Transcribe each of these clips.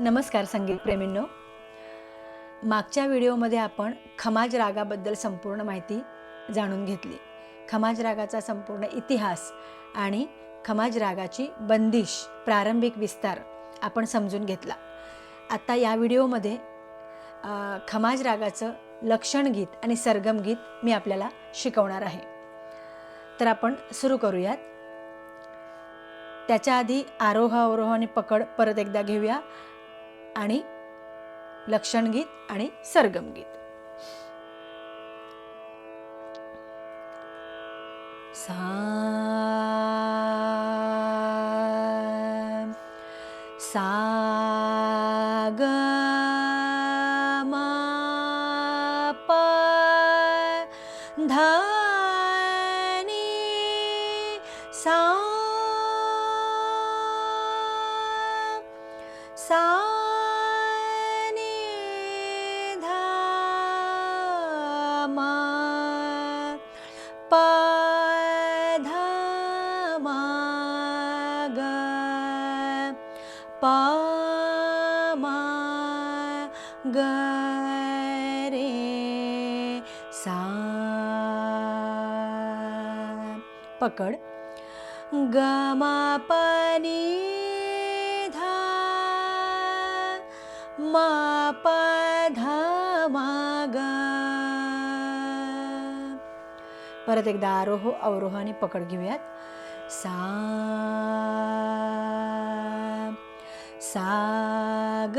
नमस्कार संगीत प्रेमींनो. मागच्या व्हिडिओमध्ये आपण खमाज रागाबद्दल संपूर्ण माहिती जाणून घेतली. खमाज रागाचा संपूर्ण इतिहास आणि खमाज रागाची बंदिश प्रारंभिक विस्तार आपण समजून घेतला. आता या व्हिडिओमध्ये खमाज रागाचं लक्षण गीत आणि सरगम गीत मी आपल्याला शिकवणार आहे. तर आपण सुरू करूयात. त्याच्या आधी आरोह अवरोह आणि पकड परत एकदा घेऊया. आणि लक्षणगीत आणि सरगमगीत. सा सा ग म प ध सा सा ग रे सा। पकड. ग धा। प नि परत एकदा आरोह अवरोह आणि पकड घेऊयात. सा। सा ग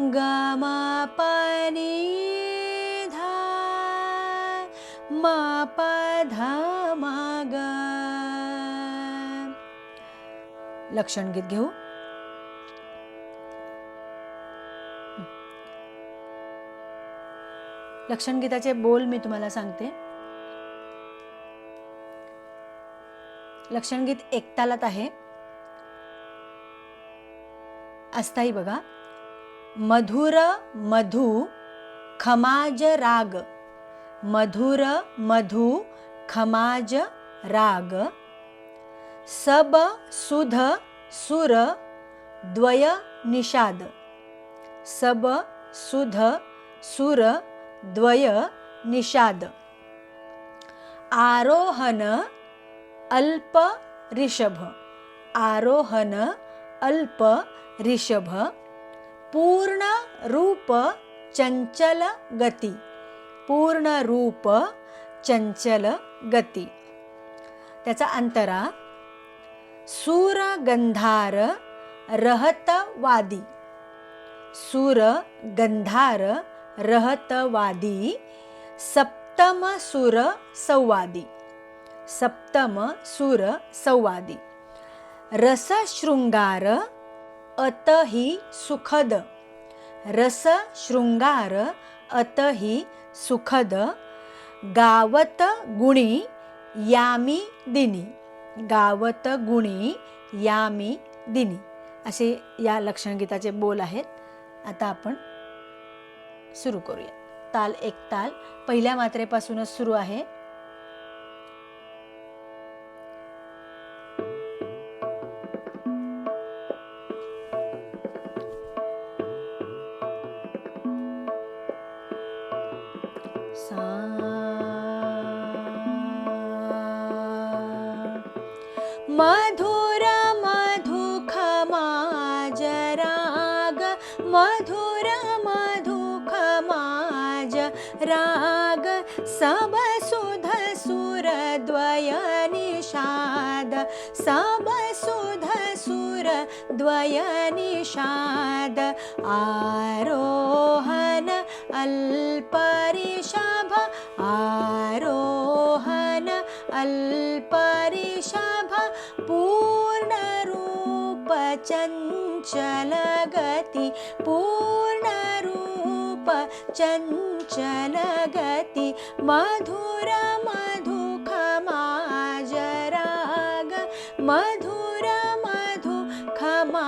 म प धा ध धा प ध म ग लक्षणगीत घेऊ बोल मी तुम्हाला सांगते. लक्षण गीत एकतालात आहे. असताही बघा. मधुर मधु खमाज राग. मधुर मधु खमाज राग. सब सुध सुर द्वय निषाद. सब सुध सुर द्वय निषाद. आरोहन अल्प ऋषभ. आरोहन अल्प ऋषभ. पूर्ण रूप चंचल गती. पूर्ण रूप चंचल गती. त्याचा अंतरा सूर गंधार रहतवादी. सूर गंधार रहतवादी सप्तम सुर संवादी. सप्तम सुर संवादी. रसशृंगार अत ही सुखद. रस शृंगार अतही सुखद. गावत गुणी यामी दिनी. गावत गुणी यामी दिनी. असे या लक्षणगीताचे बोल आहेत. आता आपण सुरू करूया. ताल एक ताल. पहिल्या मात्रेपासूनच सुरू आहे. मधुर मधुखमाज राग मधुर मधुख माज राग सब सुध सुर द्वय सब सुध सुर द्वय निशा आरोहन अल्परिषभ आरोहन अल्परिषभ पूर्णरूप चञ्चलगति पूर्णरूप चञ्चलगति मधुर मधुखमाजराग मधुर मधुखमा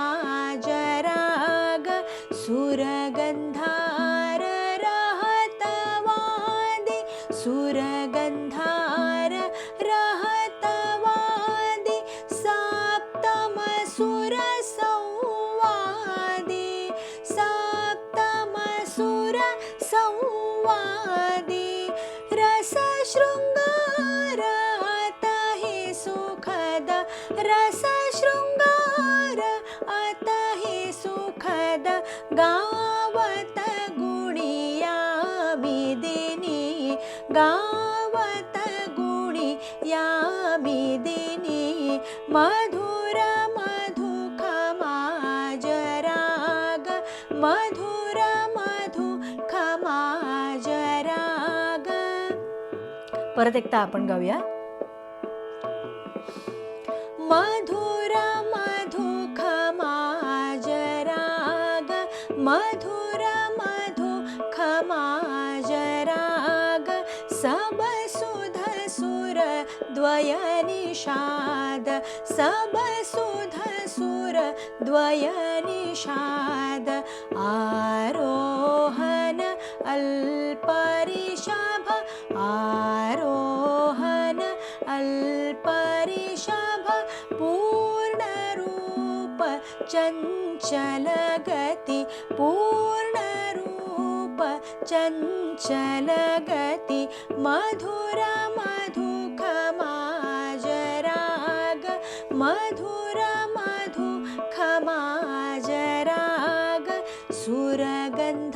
शृङ्गार अत सुखद रस शृङ्गार अत हि सुखद गावत गुणिया विदिनी गावत गुणी या विदिनी मधुर मधुखमाजराग मधुर परत एकदा आपण गाऊया. मधुर मधुखमाजराग मधुर मधुखमाजराग सब सुध सुर द्वय निषाद सब सुध सुर द्वय निषाद आरोहन अल्परिषभ आरोहन अल्परिषभ पूर्णरूप चञ्चलगति पूर्णरूप चञ्चलगति मधुर मधुखमाजराग मधुर मधुखमाजराग सुरगन्धार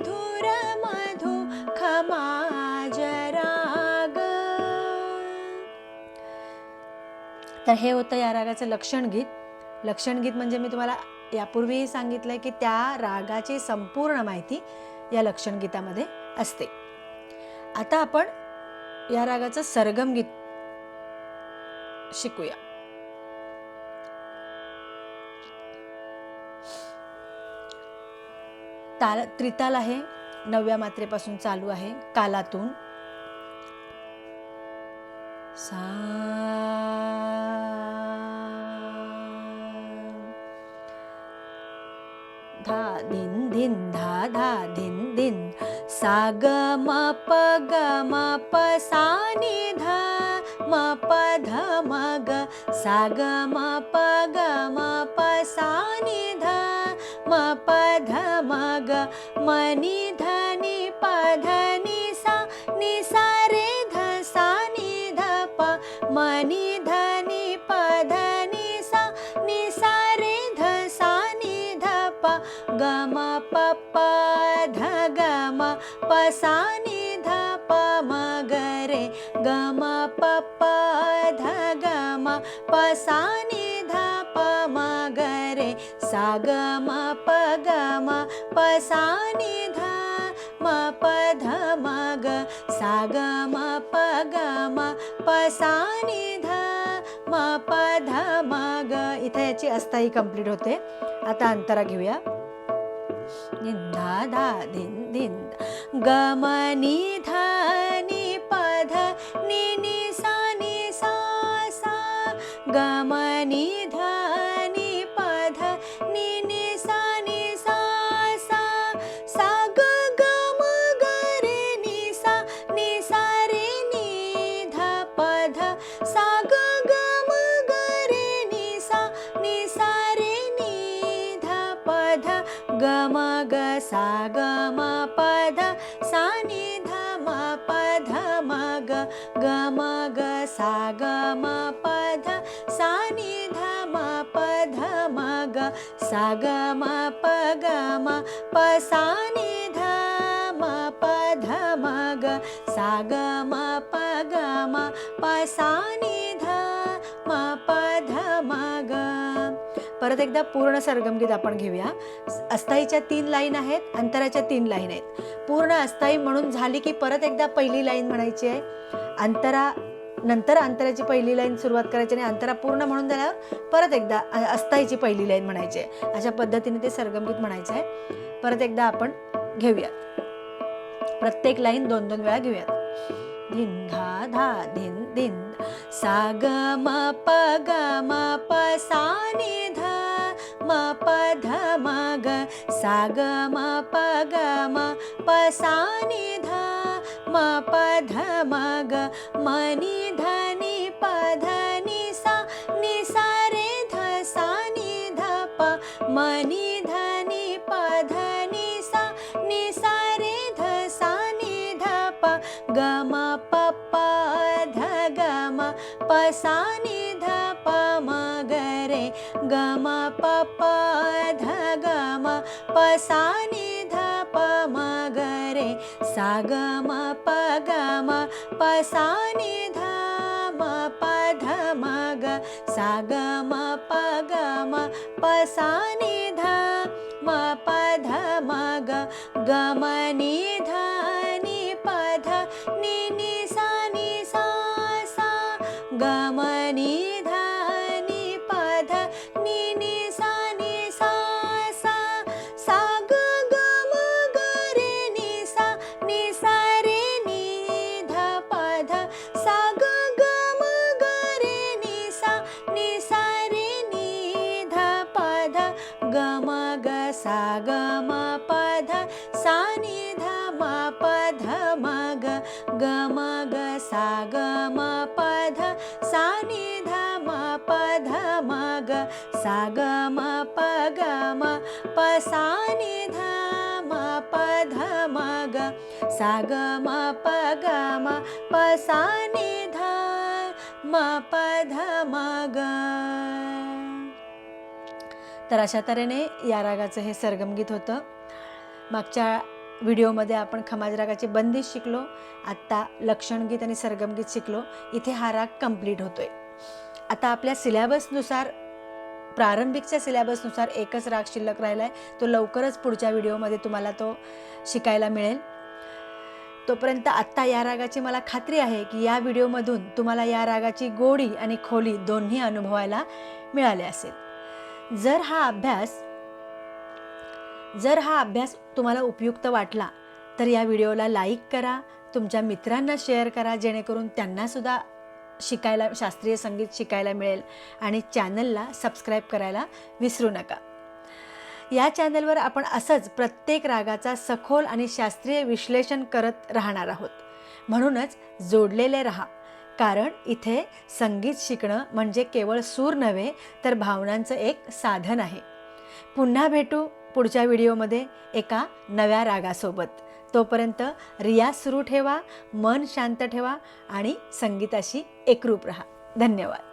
मधुर मधुखमाजराग तर हे होतं या रागाचं लक्षण गीत. लक्षण गीत म्हणजे मी तुम्हाला यापूर्वीही सांगितलं की त्या रागाची संपूर्ण माहिती या लक्षण गीतामध्ये असते. आता आपण या रागाचं सरगम गीत शिकूया. ताल त्रिताल आहे नवव्या मात्रेपासून चालू आहे कालातून. सा धा धिन धिन धा धा धिन धिन. सा ग म प ग म प सा नि ध म प ध म ग. सा ग म प ग म प सा नि ध म प ध मनि धनि पधनि सा निसारे धसानि धनि धनि प धनि सा निसारे धसानि धप ग म प ध नी ध पगरे ग म प धी सागम सा ग म प ग म प सा म प ध ग सा ग प प ध ग. इथे याची अस्थाई कंप्लीट होते. आता अंतरा घेऊया. निंदा धा धिन धिन ग ग प सा नि ध म प ध म ग ग म ग सा ग म प ध सा नि ध म प ध म ग सा ग म प ग म प सा नि ध म प ध म ग सा ग म प ग म प सा नि परत एकदा पूर्ण सरगमगीत आपण घेऊया. अस्थाईच्या तीन लाईन आहेत अंतराच्या तीन लाईन आहेत. पूर्ण अस्थाई म्हणून झाली की परत एकदा पहिली लाईन म्हणायची आहे. अंतरा नंतर अंतराची पहिली लाईन सुरुवात करायची आणि अंतरा पूर्ण म्हणून झाल्यावर परत एकदा अ- अस्थाईची पहिली लाईन म्हणायची आहे. अशा पद्धतीने ते सरगमगीत म्हणायचं आहे. परत एकदा आपण घेऊयात प्रत्येक लाईन दोन दोन वेळा घेऊयात. धिन धा धा धिन धिन सागमपगमपसानिध मपधमग पग म पसा नि गम प ध ग पसानि ध प गरे सा ग पगम पसानि ध म प ध म ग सा ग पसानि ध म प ध म ग गी ध ग म प ध सा नि ध म प ध म ग ग म ग सा ग म प ध सा नि ध म प ध म ग सा ग म प ग म प सा नि ध म प ध म ग सा ग म प ग म प सा नि ध म प ध म ग तर अशा तऱ्हेने या रागाचं हे सरगमगीत होतं. मागच्या व्हिडिओमध्ये आपण खमाज रागाची बंदिश शिकलो आत्ता लक्षणगीत आणि सरगमगीत शिकलो इथे हा राग कंप्लीट होतोय. आता आपल्या सिलॅबसनुसार प्रारंभिकच्या सिलॅबसनुसार एकच राग शिल्लक राहिला आहे तो लवकरच पुढच्या व्हिडिओमध्ये तुम्हाला तो शिकायला मिळेल. तोपर्यंत आत्ता या रागाची मला खात्री आहे की या व्हिडिओमधून तुम्हाला या रागाची गोडी आणि खोली दोन्ही अनुभवायला मिळाले असेल. जर हा अभ्यास जर हा अभ्यास तुम्हाला उपयुक्त वाटला तर या व्हिडिओला लाईक करा तुमच्या मित्रांना शेअर करा जेणेकरून त्यांनासुद्धा शिकायला शास्त्रीय संगीत शिकायला मिळेल आणि चॅनलला सबस्क्राईब करायला विसरू नका. या चॅनलवर आपण असंच प्रत्येक रागाचा सखोल आणि शास्त्रीय विश्लेषण करत राहणार आहोत. म्हणूनच जोडलेले रहा. कारण इथे संगीत शिकणं म्हणजे केवळ सूर नव्हे तर भावनांचं एक साधन आहे. पुन्हा भेटू पुढच्या व्हिडिओमध्ये एका नव्या रागासोबत. तोपर्यंत रियाज सुरू ठेवा मन शांत ठेवा आणि संगीताशी एकरूप राहा. धन्यवाद.